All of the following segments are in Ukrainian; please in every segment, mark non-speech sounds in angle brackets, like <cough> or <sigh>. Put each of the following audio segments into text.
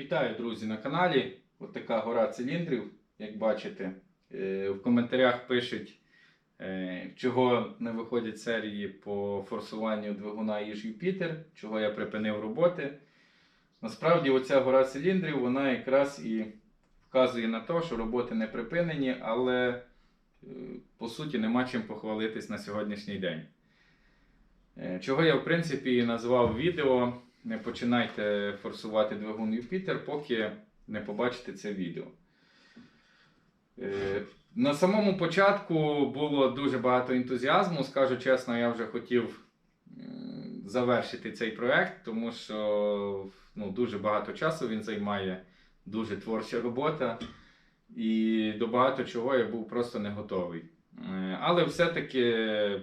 Вітаю, друзі, на каналі. От така гора циліндрів, як бачите. Е, В коментарях пишуть, е, чого не виходять серії по форсуванню двигуна Іж Юпітер, чого я припинив роботи. Насправді, оця гора циліндрів, вона якраз і вказує на те, що роботи не припинені, але е, по суті нема чим похвалитись на сьогоднішній день. Чого я, в принципі, і назвав відео. Не починайте форсувати двигун Юпітер, поки не побачите це відео. Е, На самому початку було дуже багато ентузіазму. Скажу чесно, я вже хотів завершити цей проект, тому що ну, дуже багато часу він займає, дуже творча робота. І до багато чого я був просто не готовий. Е, Але все-таки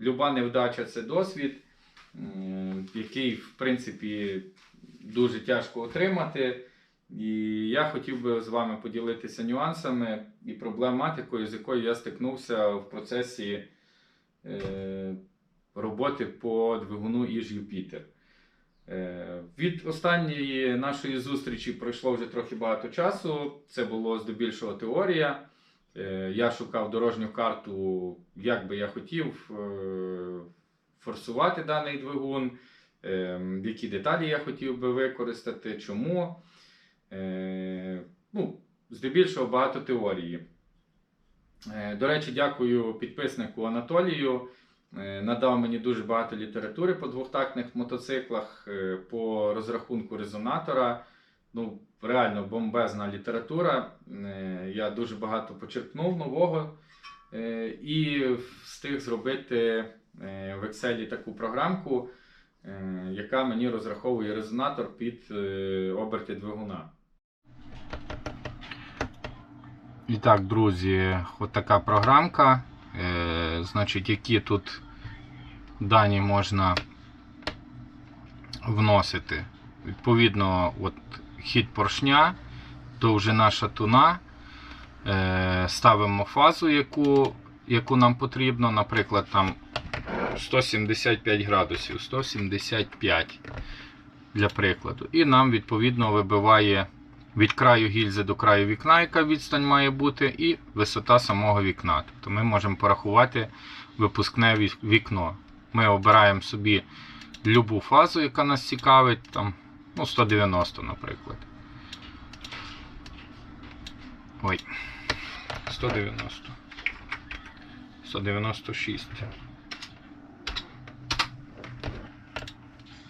люба невдача це досвід, який, в принципі, дуже тяжко отримати. І я хотів би з вами поділитися нюансами і проблематикою, з якою я стикнувся в процесі е, роботи по двигуну Іж Юпітер. Е, Від останньої нашої зустрічі пройшло вже трохи багато часу. Це було здебільшого теорія. Е, Я шукав дорожню карту, як би я хотів форсувати даний двигун, е, які деталі я хотів би використати, чому. Е, Ну, здебільшого багато теорії. Е, До речі, дякую підписнику Анатолію. Е, Надав мені дуже багато літератури по двохтактних мотоциклах, по розрахунку резонатора. Ну, реально бомбезна література. Я дуже багато почерпнув нового і встиг зробити в Excel таку програмку, е, яка мені розраховує резонатор під е, оберти двигуна. І так, друзі, от така програмка. Е, значить, які тут дані можна вносити. Відповідно, от хід поршня, довжина шатуна. Е, ставимо фазу, яку, яку нам потрібно, наприклад, там 175 градусів, 175 для прикладу. І нам відповідно вибиває від краю гільзи до краю вікна, яка відстань має бути, і висота самого вікна. Тобто ми можемо порахувати випускне вікно. Ми обираємо собі любу фазу, яка нас цікавить, там, ну, 190, наприклад. Ой, 190. 196.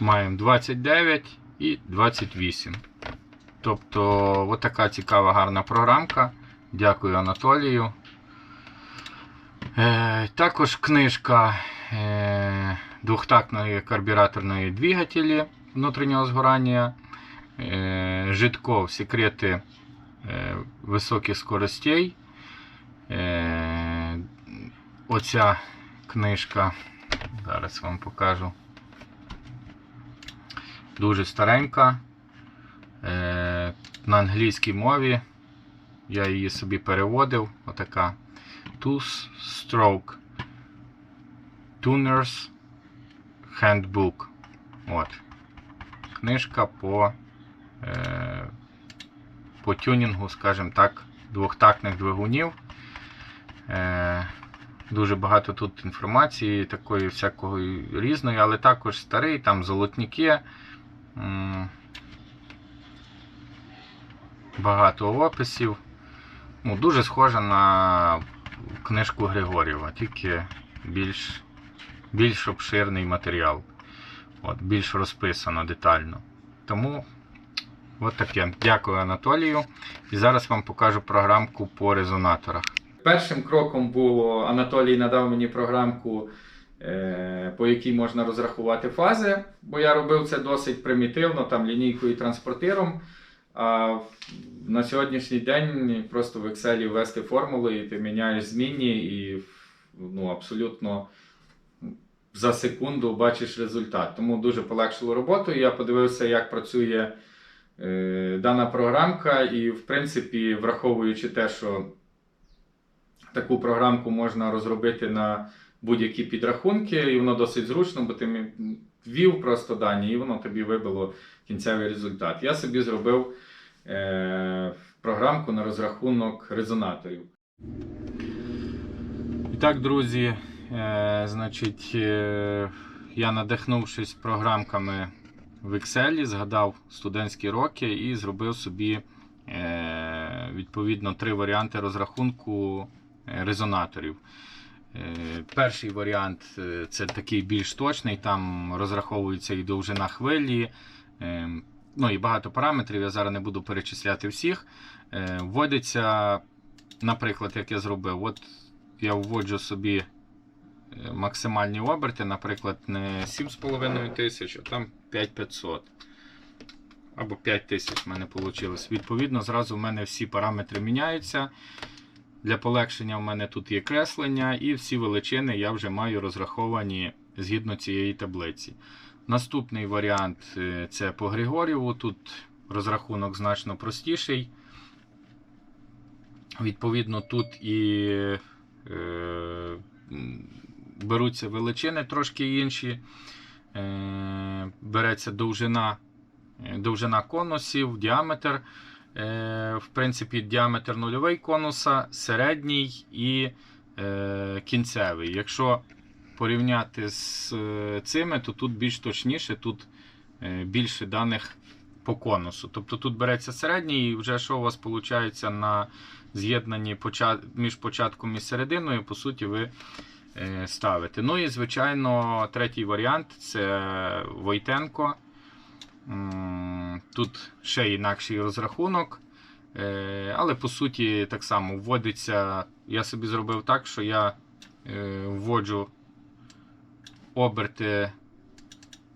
Маємо 29 і 28. Тобто, от така цікава гарна програмка. Дякую Анатолію. Е, також книжка е, двохтактної карбюраторної двигателі внутрішнього згорання. Е, Житков секрети е, високих скоростей. Е, оця книжка, зараз вам покажу. Дуже старенька. Е, на англійській мові. Я її собі переводив. Отака. Two Stroke Tuners Handbook. От. Книжка по, е, по тюнінгу, скажімо так, двохтактних двигунів. Е, дуже багато тут інформації, такої всякої різної, але також старий, там золотники. Багато описів. Ну, дуже схожа на книжку Григорєва, тільки більш, більш обширний матеріал. От, більш розписано детально. Тому от таке. Дякую Анатолію. І зараз вам покажу програмку по резонаторах. Першим кроком було Анатолій надав мені програмку, по якій можна розрахувати фази, бо я робив це досить примітивно, там лінійкою і транспортиром. А на сьогоднішній день просто в Excel ввести формули, і ти міняєш змінні, і ну, абсолютно за секунду бачиш результат. Тому дуже полегшило роботу. Я подивився, як працює е, дана програмка, і, в принципі, враховуючи те, що таку програмку можна розробити на будь-які підрахунки, і воно досить зручно, бо ти ввів просто дані, і воно тобі вибило кінцевий результат. Я собі зробив е, програмку на розрахунок резонаторів. І так, друзі, е, значить, е, я надихнувшись програмками в Excel, згадав студентські роки і зробив собі е, відповідно три варіанти розрахунку е, резонаторів. Е, Перший варіант е, це такий більш точний, там розраховується і довжина хвилі, е, ну і багато параметрів. Я зараз не буду перечисляти всіх. Вводиться, наприклад, як я зробив, от я вводжу собі максимальні оберти, наприклад, не 7,5 тисяч, а там 5500. Або 5 тисяч в мене вийшло. Відповідно, зразу в мене всі параметри міняються. Для полегшення в мене тут є креслення, і всі величини я вже маю розраховані згідно цієї таблиці. Наступний варіант е, це по Григорєву. Тут розрахунок значно простіший. Відповідно, тут і е, беруться величини трошки інші. Е, береться довжина, е, довжина конусів, діаметр. Е, в принципі, діаметр нульовий конуса, середній і е, кінцевий. Якщо порівняти з е, цими, то тут більш точніше, тут більше даних по конусу. Тобто тут береться середній, і вже що у вас виходить на з'єднанні між початком і серединою, по суті, ви ставите. Ну і, звичайно, третій варіант це Войтенко. Тут ще інакший розрахунок. Е, Але по суті так само вводиться. Я собі зробив так, що я е, вводжу оберти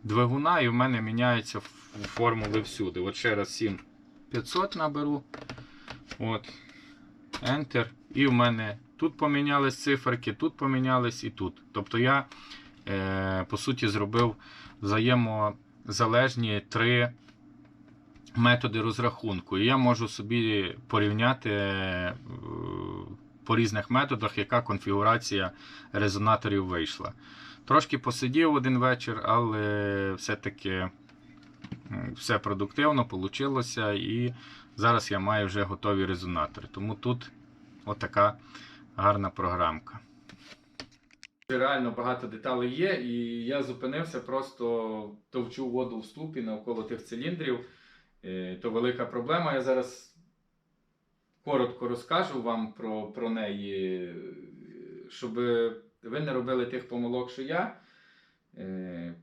двигуна, і в мене міняється формули всюди. От ще раз 7500 наберу. От. Enter. І в мене тут помінялись циферки, тут помінялись і тут. Тобто я, е, по суті, зробив взаємозалежні три методи розрахунку. І я можу собі порівняти е, по різних методах, яка конфігурація резонаторів вийшла. Трошки посидів один вечір, але все-таки все продуктивно вийшло. І зараз я маю вже готові резонатори. Тому тут отака гарна програмка. Реально багато деталей є, і я зупинився, просто товчу воду в ступі навколо тих циліндрів. Е, То велика проблема. Я зараз коротко розкажу вам про, про неї, щоб ви не робили тих помилок, що я. Е,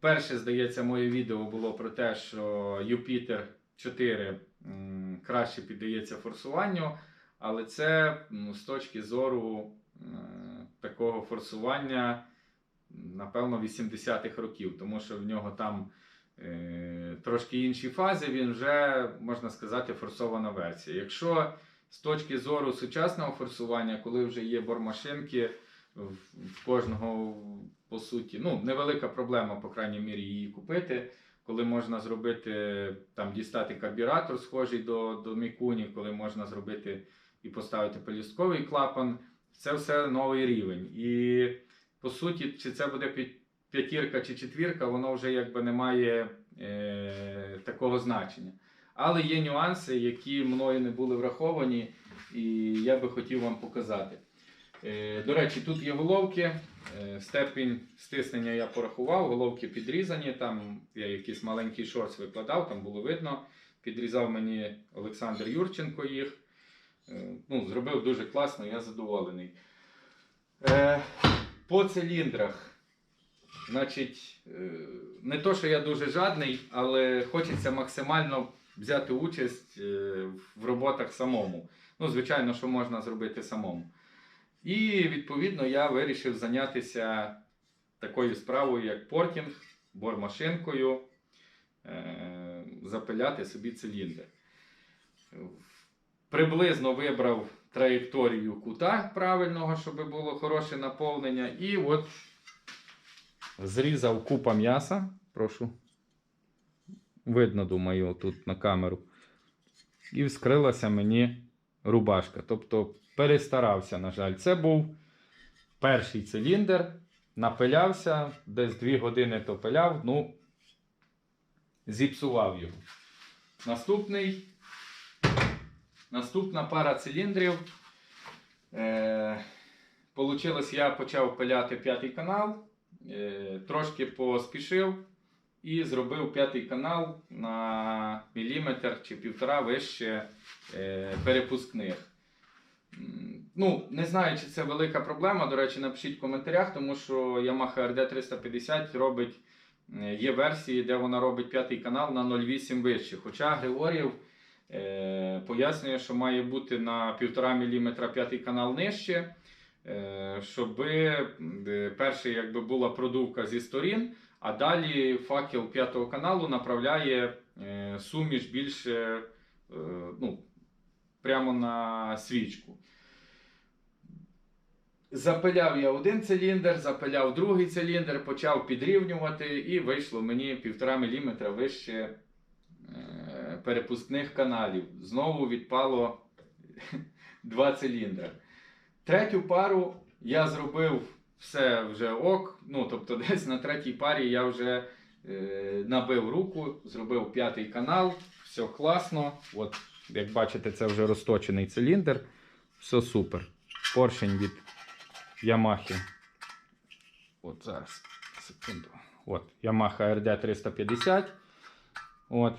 Перше, здається, моє відео було про те, що Юпітер 4 краще піддається форсуванню, але це м, з точки зору такого форсування, напевно, 80-х років, тому що в нього там е, трошки інші фази, він вже, можна сказати, форсована версія. Якщо з точки зору сучасного форсування, коли вже є бормашинки, в, кожного по суті, ну, невелика проблема, по крайній мірі, її купити. Коли можна зробити там дістати карбюратор, схожий до, до Мікуні, коли можна зробити і поставити пелюстковий клапан, це все новий рівень. І по суті, чи це буде п'ятірка чи четвірка, воно вже якби не має е, такого значення. Але є нюанси, які мною не були враховані, і я би хотів вам показати. Е, До речі, тут є головки. Е, Степінь стиснення я порахував, головки підрізані. Там я якийсь маленький шорс викладав, там було видно. Підрізав мені Олександр Юрченко їх. Е, Ну, зробив дуже класно, я задоволений. Е, По циліндрах. Значить, е, не то, що я дуже жадний, але хочеться максимально взяти участь в роботах самому. Ну, звичайно, що можна зробити самому. І відповідно я вирішив зайнятися такою справою, як портінг, бормашинкою, запиляти собі циліндр. Приблизно вибрав траєкторію кута правильного, щоб було хороше наповнення. І от зрізав купа м'яса. Прошу. Видно, думаю, тут на камеру. І вскрилася мені рубашка. Тобто перестарався, на жаль. Це був перший циліндр, напилявся, десь 2 години то пиляв. Ну, зіпсував його. Наступний. Наступна пара циліндрів. Е, Получилось, я почав пиляти п'ятий канал, е, трошки поспішив і зробив п'ятий канал на міліметр чи півтора вище е, перепускних. Ну, не знаю, чи це велика проблема. До речі, напишіть в коментарях, тому що Yamaha RD 350 робить, є версії, де вона робить п'ятий канал на 0,8 вище. Хоча Григорів пояснює, що має бути на 1,5 мм п'ятий канал нижче, е, щоб е, перший якби була продувка зі сторін, а далі факел п'ятого каналу направляє е, суміш більше е, ну, прямо на свічку. Запиляв я один циліндр, запиляв другий циліндр, почав підрівнювати, і вийшло мені 1,5 мм вище е, перепускних каналів. Знову відпало <laughs> два циліндри. Третю пару я зробив все вже ок. Ну, тобто, <laughs> десь на третій парі я вже е, набив руку, зробив п'ятий канал, все класно. От, як бачите, це вже розточений циліндр. Все супер. Поршень від Yamaha. От зараз. Секунду. От, Yamaha RD 350. От.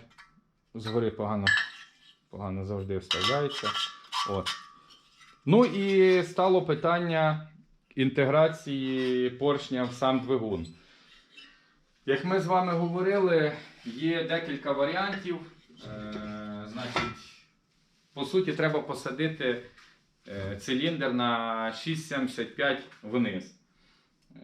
Згори погано, погано завжди вставляється. От. Ну і стало питання інтеграції поршня в сам двигун. Як ми з вами говорили, є декілька варіантів. Е, значить, по суті, треба посадити е, циліндр на 6,75 вниз. Е,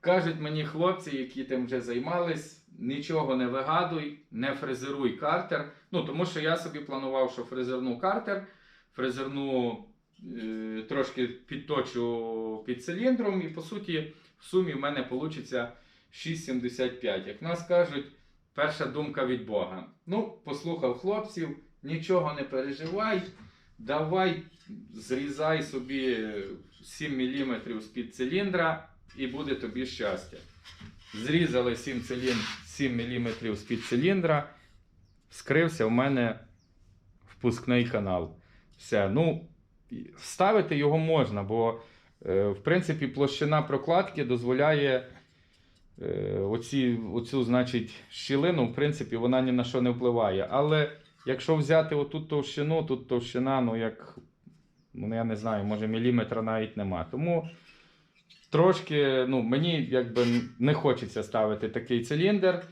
кажуть мені хлопці, які тим вже займались, нічого не вигадуй, не фрезеруй картер. Ну, тому що я собі планував, що фрезерну картер, фрезерну е, трошки підточу під циліндром, і по суті, в сумі в мене вийде 6,75. Як нас кажуть, перша думка від Бога. Ну, послухав хлопців, нічого не переживай, давай зрізай собі 7 мм з-під циліндра і буде тобі щастя. Зрізали 7, цилін... 7 мм з-під циліндра, скрився в мене впускний канал. Все. Ну, ставити його можна, бо е, в принципі площина прокладки дозволяє е, оці, оцю, значить, щілину, в принципі, вона ні на що не впливає. Але якщо взяти оту товщину, тут товщина, ну як, ну я не знаю, може міліметра навіть нема. Тому трошки, ну, мені якби не хочеться ставити такий циліндр.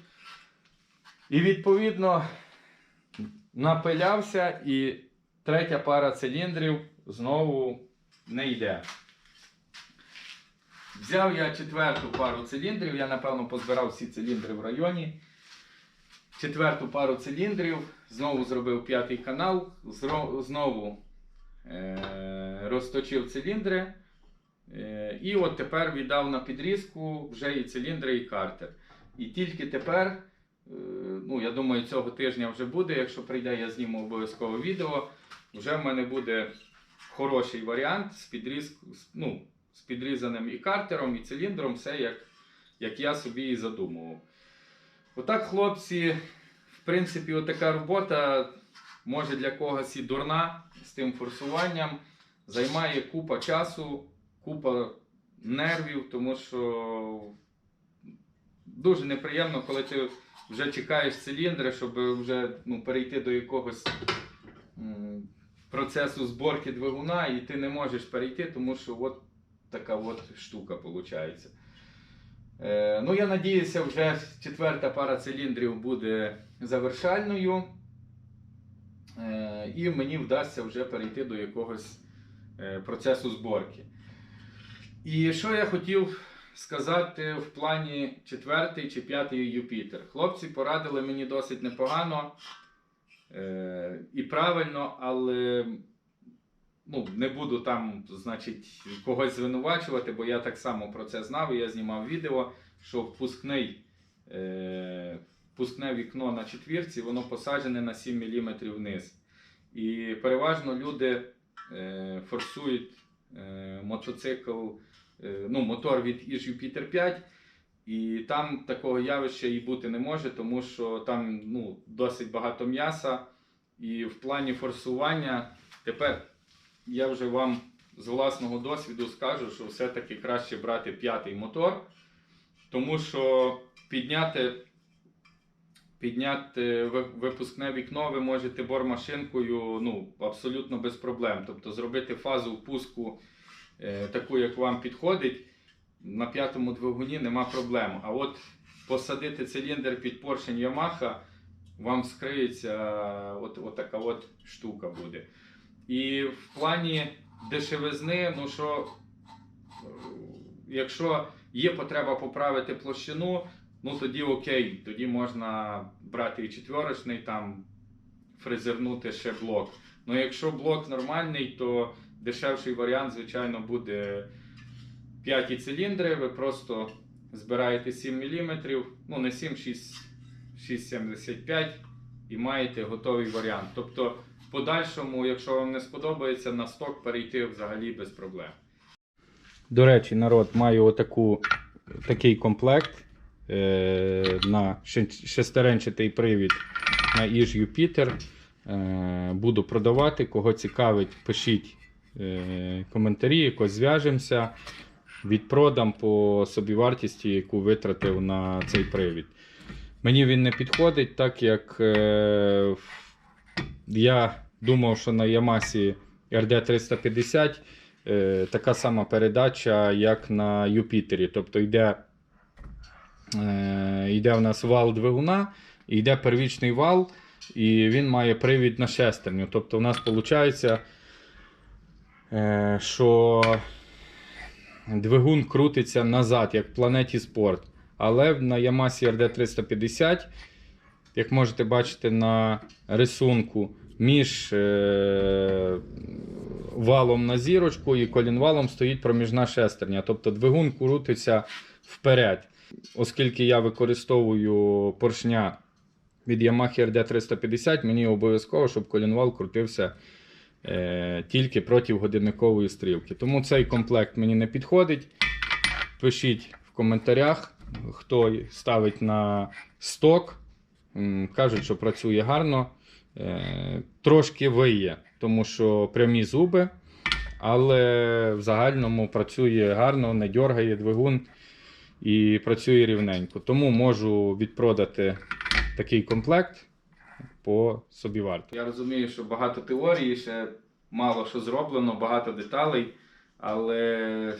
І відповідно напилявся, і третя пара циліндрів знову не йде. Взяв я четверту пару циліндрів, я напевно позбирав всі циліндри в районі. Четверту пару циліндрів, знову зробив п'ятий канал, знову е- розточив циліндри. Е, і от тепер віддав на підрізку вже і циліндри, і картер. І тільки тепер, е, ну я думаю, цього тижня вже буде. Якщо прийде, я зніму обов'язково відео. Вже в мене буде хороший варіант з, підріз... ну, з підрізаним і картером, і циліндром, все як, як я собі і задумував. Отак, хлопці, в принципі, отака робота може для когось і дурна з тим форсуванням. Займає купа часу, купа нервів, тому що дуже неприємно, коли ти вже чекаєш циліндри, щоб вже ну, перейти до якогось процесу зборки двигуна, і ти не можеш перейти, тому що от така от штука виходить. Е, ну, я надіюся, вже четверта пара циліндрів буде завершальною. Е, і мені вдасться вже перейти до якогось е, процесу зборки. І що я хотів сказати в плані четвертий чи п'ятий Юпітер. Хлопці порадили мені досить непогано е, і правильно, але ну, не буду там, значить, когось звинувачувати, бо я так само про це знав. і Я знімав відео, що впускний, е, впускне вікно на четвірці, воно посаджене на 7 мм вниз. І переважно люди е, форсують е, мотоцикл, ну, мотор від Іж Jupiter 5 І там такого явища і бути не може, тому що там ну, досить багато м'яса. І в плані форсування тепер я вже вам з власного досвіду скажу, що все-таки краще брати п'ятий мотор, тому що підняти, підняти випускне вікно ви можете бормашинкою ну, абсолютно без проблем. Тобто зробити фазу впуску е, таку, як вам підходить, на п'ятому двигуні нема проблем. А от посадити циліндр під поршень Yamaha, вам вскриється от, от така от штука буде. І в плані дешевизни, ну що, е, якщо є потреба поправити площину, ну тоді окей, тоді можна брати і четверочний, там фрезернути ще блок. Ну якщо блок нормальний, то дешевший варіант, звичайно, буде п'яті циліндри. Ви просто збираєте 7 мм, ну не 7, 6, 6,75 і маєте готовий варіант. Тобто, в подальшому, якщо вам не сподобається, на сток перейти взагалі без проблем. До речі, народ, маю отаку, такий комплект е, на шестеренчатий привід на Іж Юпітер. Е, буду продавати. Кого цікавить, пишіть коментарі, якось зв'яжемося. Відпродам по собівартості, яку витратив на цей привід. Мені він не підходить, так як е, я думав, що на Ямасі RD350 е, така сама передача, як на Юпітері. Тобто йде, е, йде в нас вал двигуна, йде первічний вал, і він має привід на шестерню. Тобто, у нас виходить, е, що двигун крутиться назад, як в планеті спорт. Але на Yamaha RD350, як можете бачити на рисунку, між е, валом на зірочку і колінвалом стоїть проміжна шестерня. Тобто двигун крутиться вперед. Оскільки я використовую поршня від Yamaha RD350, мені обов'язково, щоб колінвал крутився е, тільки проти годинникової стрілки. Тому цей комплект мені не підходить. Пишіть в коментарях, хто ставить на сток. Кажуть, що працює гарно. Е, Трошки виє, тому що прямі зуби, але в загальному працює гарно, не дергає двигун і працює рівненько. Тому можу відпродати такий комплект по собі варто. Я розумію, що багато теорії, ще мало що зроблено, багато деталей, але,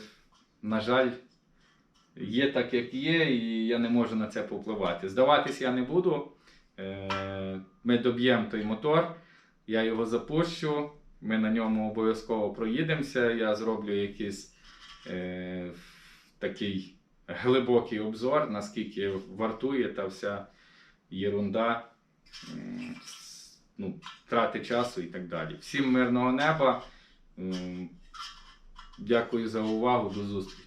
на жаль, є так, як є, і я не можу на це повпливати. Здаватись я не буду. Е, Ми доб'ємо той мотор, я його запущу, ми на ньому обов'язково проїдемося. Я зроблю якийсь е, такий глибокий обзор, наскільки вартує та вся єрунда, ну, трати часу і так далі. Всім мирного неба. Дякую за увагу, до зустрічі.